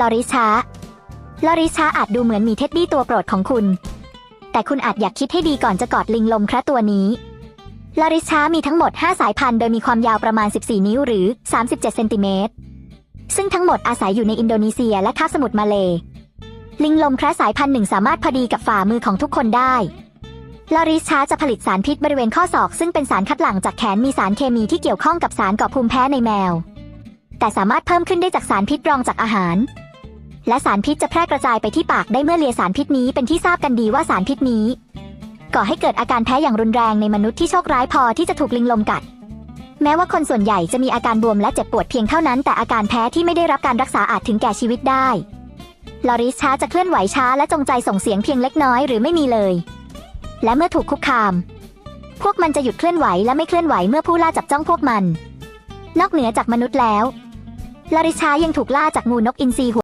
ลอริชาลอริชาอาจดูเหมือนมีเท็ดดี้ตัวโปรดของคุณ แต่คุณอาจอยากคิดให้ดีก่อนจะกอดลิงลมคระตัวนี้ลอริชามีทั้งหมด 5 สายพันธุ์โดยมีความยาวประมาณ 14 นิ้วหรือ 37 เซนติเมตร ซึ่งทั้งหมดอาศัยอยู่ในอินโดนีเซียและคาบสมุทรมาเล ลิงลมคระสายพันธุ์หนึ่งสามารถพอดีกับฝ่ามือของทุกคนได้ลอริชาจะผลิตสารพิษบริเวณข้อศอก ซึ่งเป็นสารคัดหลั่งจากแขนมีสารเคมีที่เกี่ยวข้องกับสารก่อภูมิแพ้ในแมว แต่สามารถเพิ่มขึ้นได้จากสารพิษรองจากอาหาร และสารพิษจะแพร่กระจายไปที่ปากได้เมื่อเลียสารพิษนี้เป็นที่ทราบกันดีว่าสารพิษนี้ ก่อให้เกิดอาการแพ้อย่างรุนแรงในมนุษย์ที่โชคร้ายพอที่จะถูกลิงลมกัด แม้ว่าคนส่วนใหญ่จะมีอาการบวมและเจ็บปวดเพียงเท่านั้น แต่อาการแพ้ที่ไม่ได้รับการรักษาอาจถึงแก่ชีวิตได้ลอริสช้าจะเคลื่อนไหวช้าและจงใจส่งเสียงเพียงเล็กน้อยหรือไม่มีเลย และเมื่อถูกคุกคาม พวกมันจะหยุดเคลื่อนไหวและไม่เคลื่อนไหวเมื่อผู้ล่าจับจ้องพวกมัน นอกเหนือจากมนุษย์แล้วลาริช้ายังถูกล่าจากงูนกอินทรีหัว